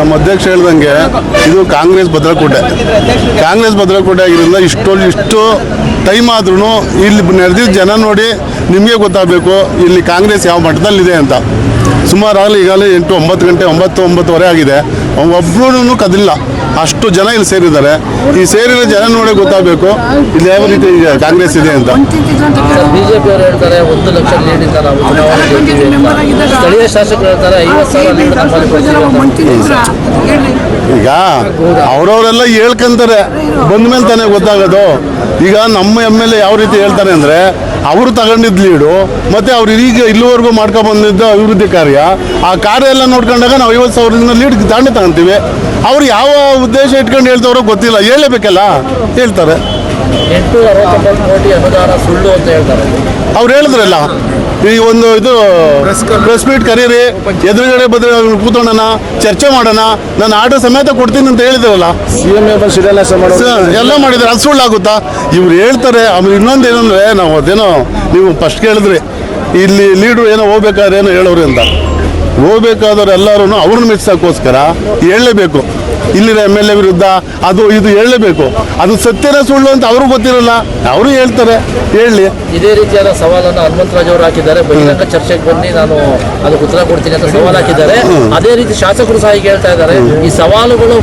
ನಮ್ಮ ಅಧ್ಯಕ್ಷ ಹೇಳ್ದಂಗೆ ಇದು ಕಾಂಗ್ರೆಸ್ ಭದ್ರಕೋಟೆ. ಕಾಂಗ್ರೆಸ್ ಭದ್ರಕೋಟೆ ಆಗಿರೋದ್ರಿಂದ ಇಷ್ಟೊಂದು ಇಷ್ಟು ಟೈಮ್ ಆದ್ರೂ ಇಲ್ಲಿ ನಡೆದಿದ್ದ ಜನ ನೋಡಿ ನಿಮಗೆ ಗೊತ್ತಾಗಬೇಕು ಇಲ್ಲಿ ಕಾಂಗ್ರೆಸ್ ಯಾವ ಮಟ್ಟದಲ್ಲಿದೆ ಅಂತ. ಸುಮಾರು ಆಗಲಿ ಈಗಾಗಲೇ ಎಂಟು ಒಂಬತ್ತು ಗಂಟೆ ಒಂಬತ್ತು ಒಂಬತ್ತುವರೆ ಆಗಿದೆ. ಒಬ್ಬರೂ ಕದಿಲ್ಲ. ಅಷ್ಟು ಜನ ಇಲ್ಲಿ ಸೇರಿದ್ದಾರೆ. ಈ ಸೇರಿರೋ ಜನ ನೋಡಿ ಗೊತ್ತಾಗಬೇಕು ಇಲ್ಲಿ ಯಾವ ರೀತಿ ಕಾಂಗ್ರೆಸ್ ಇದೆ ಅಂತ. ಹೇಳ್ತಾರೆ ಒಂದು ಲಕ್ಷ ಸ್ಥಳೀಯ ಶಾಸಕರು ಹೇಳ್ತಾರೆ ಈಗ ಅವ್ರವರೆಲ್ಲ ಹೇಳ್ಕಂತಾರೆ. ಬಂದ್ಮೇಲೆ ತಾನೇ ಗೊತ್ತಾಗೋದು. ಈಗ ನಮ್ಮ ಎಂ ಎಲ್ ಎ ಯಾವ ರೀತಿ ಹೇಳ್ತಾರೆ ಅಂದರೆ ಅವರು ತಗೊಂಡಿದ್ದ ಲೀಡು, ಮತ್ತು ಅವ್ರು ಈಗ ಇಲ್ಲಿವರೆಗೂ ಮಾಡ್ಕೊಂಡು ಬಂದಿದ್ದ ಅಭಿವೃದ್ಧಿ ಕಾರ್ಯ, ಆ ಕಾರ್ಯ ಎಲ್ಲ ನೋಡ್ಕೊಂಡಾಗ ನಾವು ಐವತ್ತು ಸಾವಿರದಿಂದ ಲೀಡ್ ದಾಂಡಿ ತಗೊಂತೀವಿ. ಅವ್ರು ಯಾವ ಉದ್ದೇಶ ಇಟ್ಕೊಂಡು ಹೇಳ್ತಾವ್ರೋ ಗೊತ್ತಿಲ್ಲ. ಹೇಳಬೇಕಲ್ಲ ಹೇಳ್ತಾರೆ. ಎಂಟುನೂರ ಅರವತ್ತೊಂಬತ್ತು ಕೋಟಿ ಅನುದಾನ ಸುಳ್ಳು ಅಂತ ಹೇಳ್ತಾರೆ. ಅವ್ರು ಹೇಳಿದ್ರಲ್ಲ ಈ ಒಂದು ಇದು ಪ್ರೆಸ್ ಮೀಟ್ ಕರೀರಿ ಎದುರುಗಡೆ ಬಂದ್ರೆ ಕೂತೋಣ ಚರ್ಚೆ ಮಾಡೋಣ ನಾನು ಆರ್ಡರ್ ಸಮೇತ ಕೊಡ್ತೀನಿ ಅಂತ ಹೇಳಿದ್ರಲ್ಲ. ಸ- ಎಲ್ಲ ಮಾಡಿದ್ರೆ ಅದು ಸುಳ್ಳಾಗುತ್ತಾ ಇವ್ರು ಹೇಳ್ತಾರೆ ಆಮೇಲೆ ಇನ್ನೊಂದು ಏನಂದ್ರೆ ನಾವು ಅದೇನೋ ನೀವು ಫಸ್ಟ್ ಕೇಳಿದ್ರಿ ಇಲ್ಲಿ ಲೀಡ್ರು ಏನೋ ಹೋಗ್ಬೇಕಾದ್ರೆ ಏನೋ ಹೇಳೋರು ಅಂತ. ಹೋಗ್ಬೇಕಾದವ್ರು ಎಲ್ಲರೂ ಅವ್ರನ್ನ ಮೆಚ್ಚೋಕ್ಕೋಸ್ಕರ ಹೇಳಲೇಬೇಕು. ಇಲ್ಲಿನ ಎಂ ಎಲ್ ಎ ವಿರುದ್ಧ ಅದು ಇದು ಹೇಳಲೇಬೇಕು. ಅದು ಸತ್ಯನ ಸುಳ್ಳು ಅಂತ ಅವರು ಗೊತ್ತಿರಲ್ಲ ಅವರು ಹೇಳ್ತಾರೆ. ಹೇಳಿ. ಇದೇ ರೀತಿಯಾದ ಸವಾಲನ್ನು ಹನುಮಂತರಾಜ್ ಅವರು ಹಾಕಿದ್ದಾರೆ. ಬಹಿರಂಗ ಚರ್ಚೆಗೆ ಬನ್ನಿ ನಾನು ಅದಕ್ಕೆ ಉತ್ತರ ಕೊಡ್ತೀನಿ ಅಂತ ಸವಾಲು ಹಾಕಿದ್ದಾರೆ. ಅದೇ ರೀತಿ ಶಾಸಕರು ಸಹ ಈಗ ಹೇಳ್ತಾ ಇದ್ದಾರೆ. ಈ ಸವಾಲುಗಳು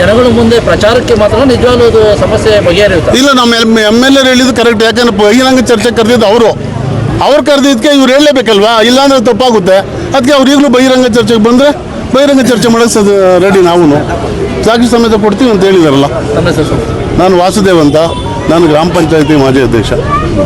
ಜನಗಳ ಮುಂದೆ ಪ್ರಚಾರಕ್ಕೆ ಮಾತ್ರ ನಿಜವಾಗ್ಲೂ ಅದು ಸಮಸ್ಯೆ ಬಗೆಹರಿಯುತ್ತೆ? ಇಲ್ಲ ನಮ್ಮ ಎಂ ಎಲ್ ಎ ಹೇಳಿದ್ದು ಕರೆಕ್ಟ್ ಯಾಕಂದ್ರೆ ಬಹಿರಂಗ ಚರ್ಚೆ ಕರೆದಿದ್ದು ಅವರು. ಅವ್ರು ಕರೆದಿದ್ದಕ್ಕೆ ಇವ್ರು ಹೇಳಲೇಬೇಕಲ್ವಾ? ಇಲ್ಲಾಂದ್ರೆ ತಪ್ಪಾಗುತ್ತೆ. ಅದಕ್ಕೆ ಅವ್ರು ಈಗಲೂ ಬಹಿರಂಗ ಚರ್ಚೆಗೆ ಬಂದರೆ ಬಹಿರಂಗ ಚರ್ಚೆ ಮಾಡೋಕ್ಕೆ ರೆಡಿ ನಾವು ಸಾಕ್ಷಿ ಸಮೇತ ಕೊಡ್ತೀವಿ ಅಂತ ಹೇಳಿದಾರಲ್ಲ. ನಾನು ವಾಸುದೇವ್ ಅಂತ. ನಾನು ಗ್ರಾಮ ಪಂಚಾಯತಿ ಮಾಜಿ ಅಧ್ಯಕ್ಷ.